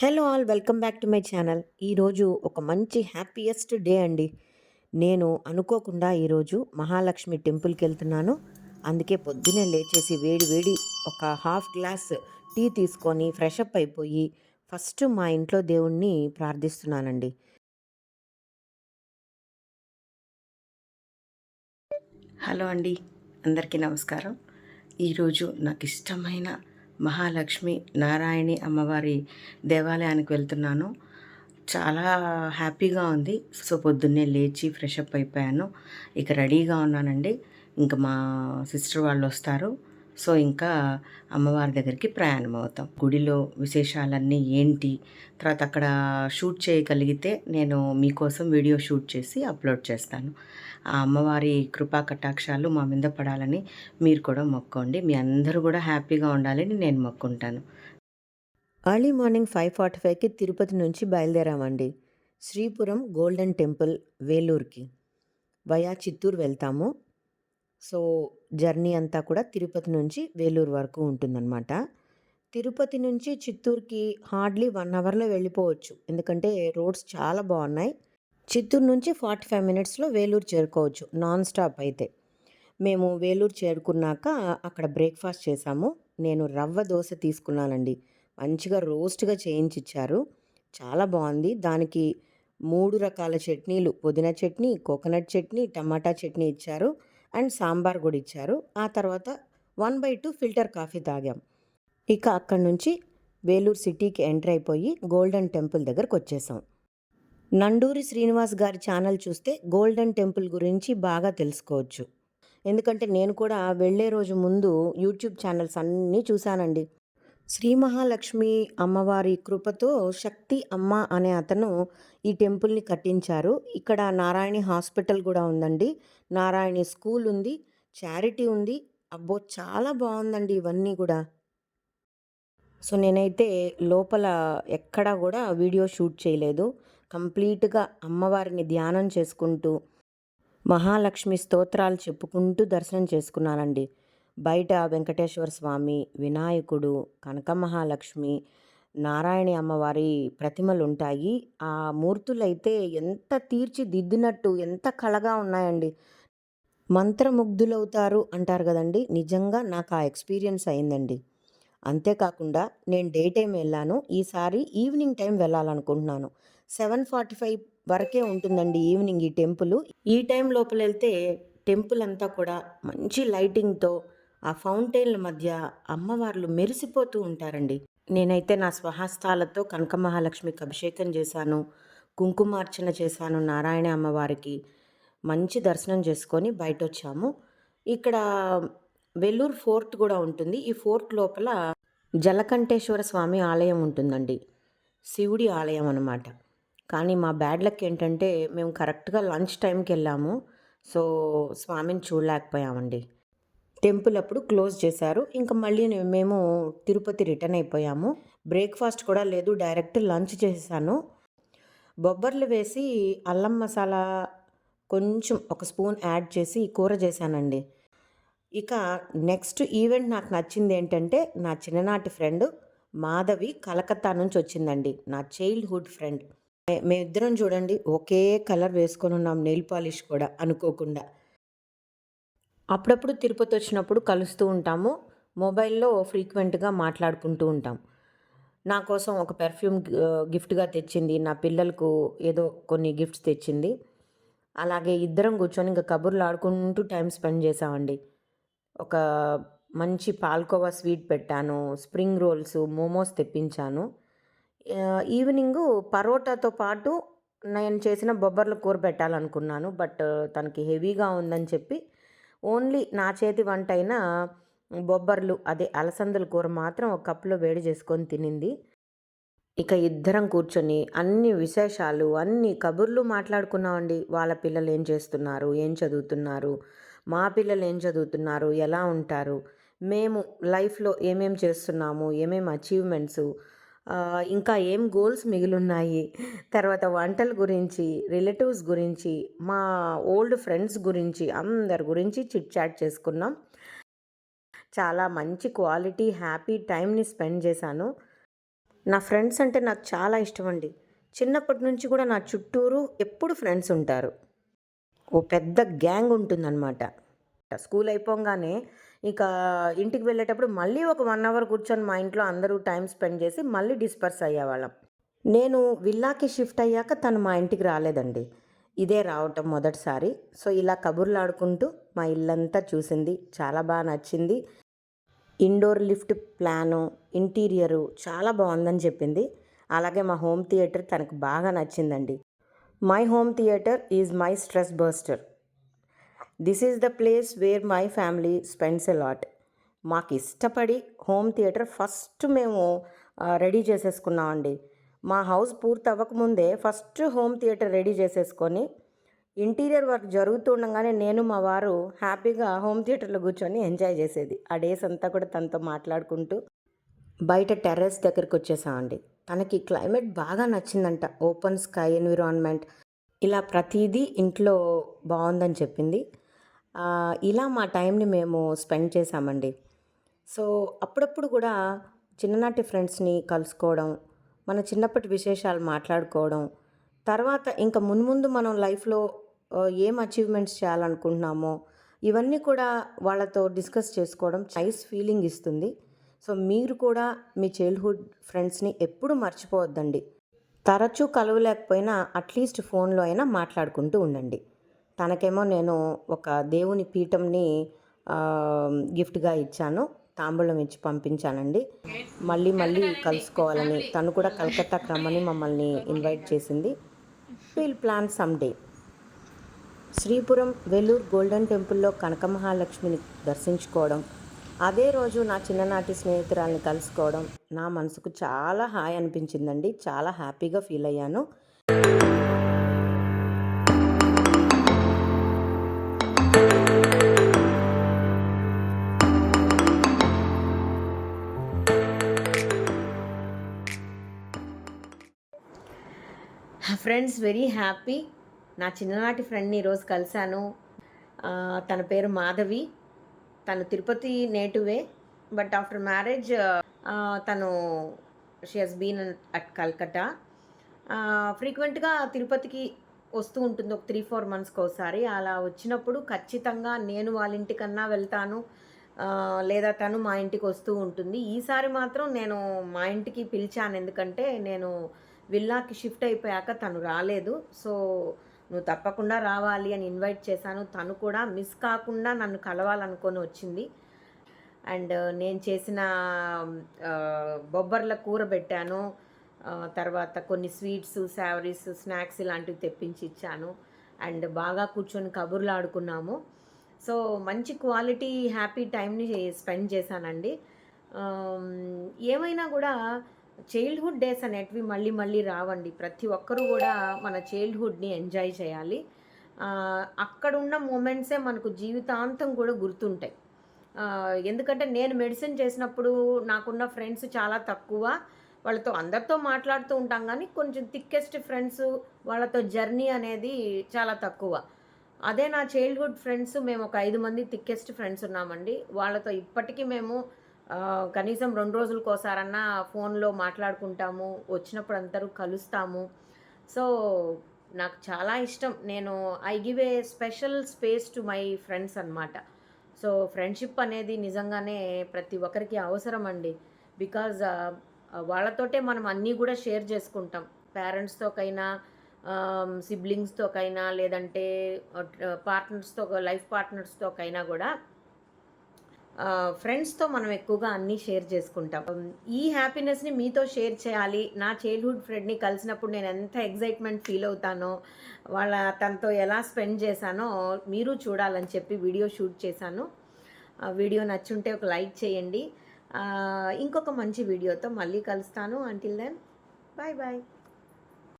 Hello all welcome back to my channel. ఈరోజు ఒక మంచి హ్యాపీయెస్ట్ డే అండి. నేను అనుకోకుండా ఈరోజు మహాలక్ష్మి టెంపుల్కి వెళ్తున్నాను. అందుకే పొద్దునే లేచేసి వేడి వేడి ఒక హాఫ్ గ్లాస్ టీ తీసుకొని ఫ్రెష్ అప్ అయిపోయి ఫస్ట్ మా ఇంట్లో దేవుణ్ణి ప్రార్థిస్తున్నానండి. హలో అండి అందరికీ నమస్కారం. ఈరోజు నాకు ఇష్టమైన మహాలక్ష్మి నారాయణి అమ్మవారి దేవాలయానికి వెళ్తున్నాను. చాలా హ్యాపీగా ఉంది. సో పొద్దున్నే లేచి ఫ్రెష్ అప్ అయిపోయాను. ఇక రెడీగా ఉన్నానండి. ఇంకా మా సిస్టర్ వాళ్ళు వస్తారు. సో ఇంకా అమ్మవారి దగ్గరికి ప్రయాణం అవుతాం. గుడిలో విశేషాలన్నీ ఏంటి? తర్వాత అక్కడ షూట్ చేయగలిగితే నేను మీకోసం వీడియో షూట్ చేసి అప్లోడ్ చేస్తాను. ఆ అమ్మవారి కృపా కటాక్షాలు మా మీద పడాలని మీరు కూడా మొక్కోండి. మీ అందరూ కూడా హ్యాపీగా ఉండాలని నేను మొక్కుంటాను. ఎర్లీ మార్నింగ్ ఫైవ్ ఫార్టీ ఫైవ్కి తిరుపతి నుంచి బయలుదేరామండి. శ్రీపురం గోల్డెన్ టెంపుల్ వేలూరుకి. వయా చిత్తూరు వెళ్తాము. సో జర్నీ అంతా కూడా తిరుపతి నుంచి వేలూరు వరకు ఉంటుందన్నమాట. తిరుపతి నుంచి చిత్తూరుకి హార్డ్లీ వన్ అవర్లో వెళ్ళిపోవచ్చు. ఎందుకంటే రోడ్స్ చాలా బాగున్నాయి. చిత్తూరు నుంచి ఫార్టీ ఫైవ్ మినిట్స్లో వేలూరు చేరుకోవచ్చు నాన్ స్టాప్ అయితే. మేము వేలూరు చేరుకున్నాక అక్కడ బ్రేక్ఫాస్ట్ చేసాము నేను రవ్వ దోశ తీసుకున్నానండి. మంచిగా రోస్ట్గా చేయించిచ్చారు. చాలా బాగుంది. దానికి మూడు రకాల చట్నీలు పుదీనా చట్నీ కోకోనట్ చట్నీ టమాటా చట్నీ ఇచ్చారు అండ్ సాంబార్ కూడా ఇచ్చారు. ఆ తర్వాత one by two filter coffee తాగాం. ఇక అక్కడి నుంచి వేలూరు సిటీకి ఎంటర్ అయిపోయి గోల్డెన్ టెంపుల్ దగ్గరకు వచ్చేసాం. నండూరి శ్రీనివాస్ గారి ఛానల్ చూస్తే గోల్డెన్ టెంపుల్ గురించి బాగా తెలుసుకోవచ్చు. ఎందుకంటే నేను కూడా వెళ్ళే రోజు ముందు యూట్యూబ్ ఛానల్స్ అన్నీ చూశానండి. శ్రీ మహాలక్ష్మి అమ్మవారి కృపతో శక్తి అమ్మ అనే అతను ఈ టెంపుల్ని కట్టించారు. ఇక్కడ నారాయణి హాస్పిటల్ కూడా ఉందండి. నారాయణి స్కూల్ ఉంది చారిటీ ఉంది. అబ్బో చాలా బాగుందండి ఇవన్నీ కూడా. సో నేనైతే లోపల ఎక్కడా కూడా వీడియో షూట్ చేయలేదు. కంప్లీట్గా అమ్మవారిని ధ్యానం చేసుకుంటూ మహాలక్ష్మి స్తోత్రాలు చెప్పుకుంటూ దర్శనం చేసుకున్నానండి. బయట వెంకటేశ్వర స్వామి వినాయకుడు కనక మహాలక్ష్మి నారాయణి అమ్మవారి ప్రతిమలు ఉంటాయి ఆ మూర్తులైతే ఎంత తీర్చిదిద్దినట్టు ఎంత కళగా ఉన్నాయండి. మంత్రముగ్ధులవుతారు అంటారు కదండి. నిజంగా నాకు ఆ ఎక్స్పీరియన్స్ అయిందండి. అంతేకాకుండా నేను డే టైం వెళ్ళాను. ఈసారి ఈవినింగ్ టైం వెళ్ళాలనుకుంటున్నాను. సెవెన్ ఫార్టీ ఫైవ్ వరకే ఉంటుందండి ఈవినింగ్ ఈ టెంపుల్. ఈ టైం లోపల వెళ్తే టెంపుల్ అంతా కూడా మంచి లైటింగ్తో ఆ ఫౌంటైన్ల మధ్య అమ్మవార్లు మెరిసిపోతూ ఉంటారండి. నేనైతే నా స్వహస్తాలతో కనక మహాలక్ష్మికి అభిషేకం చేశాను కుంకుమార్చన చేశాను నారాయణ అమ్మవారికి మంచి దర్శనం చేసుకొని బయట వచ్చాము ఇక్కడ వెల్లూరు ఫోర్ట్ కూడా ఉంటుంది. ఈ ఫోర్ట్ లోపల జలకంఠేశ్వర స్వామి ఆలయం ఉంటుందండి. శివుడి ఆలయం అన్నమాట. కానీ మా బ్యాడ్ లక్ ఏంటంటే మేము కరెక్ట్గా లంచ్ టైంకి వెళ్ళాము. సో స్వామిని చూడలేకపోయామండి. టెంపుల్ అప్పుడు క్లోజ్ చేశారు. ఇంకా మళ్ళీ మేము తిరుపతి రిటర్న్ అయిపోయాము. బ్రేక్ఫాస్ట్ కూడా లేదు. డైరెక్ట్ లంచ్ చేశాను బొబ్బర్లు వేసి అల్లం మసాలా కొంచెం ఒక స్పూన్ యాడ్ చేసి కూర చేశానండి. ఇక నెక్స్ట్ ఈవెంట్ నాకు నచ్చింది ఏంటంటే నా చిన్ననాటి ఫ్రెండ్ మాధవి కలకత్తా నుంచి వచ్చిందండి. నా చైల్డ్హుడ్ ఫ్రెండ్. మేమిద్దరం చూడండి ఒకే కలర్ వేసుకొని ఉన్నాం నెయిల్ పాలిష్ కూడా అనుకోకుండా. అప్పుడప్పుడు తిరుపతి వచ్చినప్పుడు కలుస్తూ ఉంటాము మొబైల్లో ఫ్రీక్వెంట్గా మాట్లాడుకుంటూ ఉంటాం. నా కోసం ఒక పెర్ఫ్యూమ్ గిఫ్ట్గా తెచ్చింది నా పిల్లలకు ఏదో కొన్ని గిఫ్ట్స్ తెచ్చింది. అలాగే ఇద్దరం కూర్చొని ఇంకా కబుర్లు ఆడుకుంటూ టైం స్పెండ్ చేసామండి ఒక మంచి పాల్కోవా స్వీట్ పెట్టాను స్ప్రింగ్ రోల్స్ మోమోస్ తెప్పించాను. ఈవినింగ్ పరోటాతో పాటు నేను చేసిన బొబ్బర్ల కూర పెట్టాలనుకున్నాను బట్ తనకి హెవీగా ఉందని చెప్పి ఓన్లీ నా చేతి వంట అయిన బొబ్బర్లు అదే అలసందల కూర మాత్రం ఒక కప్పులో వేడి చేసుకొని తినింది. ఇక ఇద్దరం కూర్చొని అన్ని విశేషాలు అన్ని కబుర్లు మాట్లాడుకున్నామండి. వాళ్ళ పిల్లలు ఏం చేస్తున్నారు ఏం చదువుతున్నారు మా పిల్లలు ఏం చదువుతున్నారు ఎలా ఉంటారు మేము లైఫ్లో ఏమేం చేస్తున్నాము ఏమేం అచీవ్మెంట్స్ ఇంకా ఏం గోల్స్ మిగిలిన్నాయి? తర్వాత వంటల గురించి రిలేటివ్స్ గురించి మా ఓల్డ్ ఫ్రెండ్స్ గురించి అందరి గురించి చిట్ చాట్ చేసుకున్నాం. చాలా మంచి క్వాలిటీ హ్యాపీ టైంని స్పెండ్ చేశాను. నా ఫ్రెండ్స్ అంటే నాకు చాలా ఇష్టం అండి చిన్నప్పటి నుంచి కూడా నా చుట్టూరు ఎప్పుడు ఫ్రెండ్స్ ఉంటారు. ఓ పెద్ద గ్యాంగ్ ఉంటుందన్నమాట. స్కూల్ అయిపోగానే ఇక ఇంటికి వెళ్ళేటప్పుడు మళ్ళీ ఒక వన్ అవర్ కూర్చొని మా ఇంట్లో అందరూ టైం స్పెండ్ చేసి మళ్ళీ డిస్పర్స్ అయ్యేవాళ్ళం. నేను విల్లాకి షిఫ్ట్ అయ్యాక తను మా ఇంటికి రాలేదండి. ఇదే రావటం మొదటిసారి. సో ఇలా కబుర్లాడుకుంటూ మా ఇల్లంతా చూసింది. చాలా బాగా నచ్చింది. ఇండోర్ లిఫ్ట్ ప్లాను ఇంటీరియరు చాలా బాగుందని చెప్పింది. అలాగే మా హోమ్ థియేటర్ తనకు బాగా నచ్చిందండి. My home theatre is my stress buster this is the place where my family spends a lot మాకు ఇష్టపడి హోమ్ థియేటర్ ఫస్ట్ మేము రెడీ చేసేసుకున్నామండి మా హౌస్ పూర్తి అవ్వకముందే ఫస్ట్ హోమ్ థియేటర్ రెడీ చేసేసుకొని ఇంటీరియర్ వర్క్ జరుగుతుండగానే నేను మా వారు హ్యాపీగా హోమ్ థియేటర్లో కూర్చొని ఎంజాయ్ చేసేది. ఆ డేస్ అంతా కూడా తనతో మాట్లాడుకుంటూ బయట టెర్రస్ దగ్గరికి వచ్చేసామండి తనకి క్లైమేట్ బాగా నచ్చిందంట. ఓపెన్ స్కై ఎన్విరాన్మెంట్ ఇలా ప్రతిదీ ఇంట్లో బాగుందని చెప్పింది. ఇలా మా టైంని మేము స్పెండ్ చేసామండి సో అప్పుడప్పుడు కూడా చిన్ననాటి ఫ్రెండ్స్ని కలుసుకోవడం మన చిన్నప్పటి విశేషాలు మాట్లాడుకోవడం తర్వాత ఇంకా మున్ముందు మనం లైఫ్లో ఏం అచీవ్మెంట్స్ చేయాలనుకుంటున్నామో ఇవన్నీ కూడా వాళ్ళతో డిస్కస్ చేసుకోవడం నైస్ ఫీలింగ్ ఇస్తుంది. సో మీరు కూడా మీ చైల్డ్హుడ్ ఫ్రెండ్స్ని ఎప్పుడు మర్చిపోవద్దండి. తరచూ కలవలేకపోయినా అట్లీస్ట్ ఫోన్లో అయినా మాట్లాడుకుంటూ ఉండండి. తనకేమో నేను ఒక దేవుని పీఠంని గిఫ్ట్గా ఇచ్చాను. తాంబూలం ఇచ్చి పంపించానండి. మళ్ళీ మళ్ళీ కలుసుకోవాలని తను కూడా కలకత్తాకి రమ్మని మమ్మల్ని ఇన్వైట్ చేసింది. Will plan some day Sripuram Vellore golden టెంపుల్లో కనకమహాలక్ష్మిని దర్శించుకోవడం అదే రోజు నా చిన్ననాటి స్నేహితురాల్ని కలుసుకోవడం నా మనసుకు చాలా హాయ్ అనిపించిందండి. చాలా హ్యాపీగా ఫీల్ అయ్యాను. ఫ్రెండ్స్ వెరీ హ్యాపీ నా చిన్ననాటి ఫ్రెండ్ని ఈరోజు కలిశాను. తన పేరు మాధవి. తను తిరుపతి నేటివే. బట్ ఆఫ్టర్ మ్యారేజ్ తను she has been at Calcutta ఫ్రీక్వెంట్గా తిరుపతికి వస్తూ ఉంటుంది. ఒక త్రీ ఫోర్ మంత్స్కి ఒకసారి. అలా వచ్చినప్పుడు ఖచ్చితంగా నేను వాళ్ళ ఇంటికన్నా వెళ్తాను. లేదా తను మా ఇంటికి వస్తూ ఉంటుంది. ఈసారి మాత్రం నేను మా ఇంటికి పిలిచాను. ఎందుకంటే నేను విల్లాకి షిఫ్ట్ అయిపోయాక తను రాలేదు. సో నువ్వు తప్పకుండా రావాలి అని ఇన్వైట్ చేశాను. తను కూడా మిస్ కాకుండా నన్ను కలవాలనుకొని వచ్చింది. అండ్ నేను చేసిన బొబ్బర్ల కూర పెట్టాను. తర్వాత కొన్ని స్వీట్స్ శావరీస్ స్నాక్స్ ఇలాంటివి తెప్పించి ఇచ్చాను. అండ్ బాగా కూర్చొని కబుర్లు ఆడుకున్నాము. సో మంచి క్వాలిటీ హ్యాపీ టైంని స్పెండ్ చేశానండి. ఏమైనా కూడా చైల్డ్హుడ్ డేస్ అనేటివి మళ్ళీ మళ్ళీ రావండి. ప్రతి ఒక్కరూ కూడా మన చైల్డ్హుడ్ని ఎంజాయ్ చేయాలి. అక్కడున్న అక్కడ ఉన్న మూమెంట్సే మనకు జీవితాంతం కూడా గుర్తుంటాయి. ఎందుకంటే నేను మెడిసిన్ చేసినప్పుడు నాకున్న ఫ్రెండ్స్ చాలా తక్కువ. వాళ్ళతో అందరితో మాట్లాడుతూ ఉంటాం కానీ కొంచెం థిక్కెస్ట్ ఫ్రెండ్స్ వాళ్ళతో జర్నీ అనేది చాలా తక్కువ. అదే నా చైల్డ్హుడ్ ఫ్రెండ్స్ మేము ఒక ఐదు మంది థిక్కెస్ట్ ఫ్రెండ్స్ ఉన్నామండి. వాళ్ళతో ఇప్పటికీ మేము కనీసం రెండు రోజులకోసారన్నా ఫోన్లో మాట్లాడుకుంటాము వచ్చినప్పుడు అందరూ కలుస్తాము. సో నాకు చాలా ఇష్టం. నేను I give a special space to my friends అన్నమాట. సో ఫ్రెండ్షిప్ అనేది నిజంగానే ప్రతి ఒక్కరికి అవసరం అండి. బికాజ్ వాళ్ళతోటే మనం అన్నీ కూడా షేర్ చేసుకుంటాం. పేరెంట్స్తోకైనా సిబ్లింగ్స్తోకైనా లేదంటే పార్ట్నర్స్తో లైఫ్ పార్ట్నర్స్తోకైనా కూడా ఫ్రెండ్స్తో మనం ఎక్కువగా అన్నీ షేర్ చేసుకుంటాం. ఈ హ్యాపీనెస్ని మీతో షేర్ చేయాలి. నా చైల్డ్హుడ్ ఫ్రెండ్ని కలిసినప్పుడు నేను ఎంత ఎగ్జైట్మెంట్ ఫీల్ అవుతానో వాళ్ళ తనతో ఎలా స్పెండ్ చేశానో మీరు చూడాలని చెప్పి వీడియో షూట్ చేశాను. వీడియో నచ్చుంటే ఒక లైక్ చేయండి. ఇంకొక మంచి వీడియోతో మళ్ళీ కలుస్తాను. Until then bye bye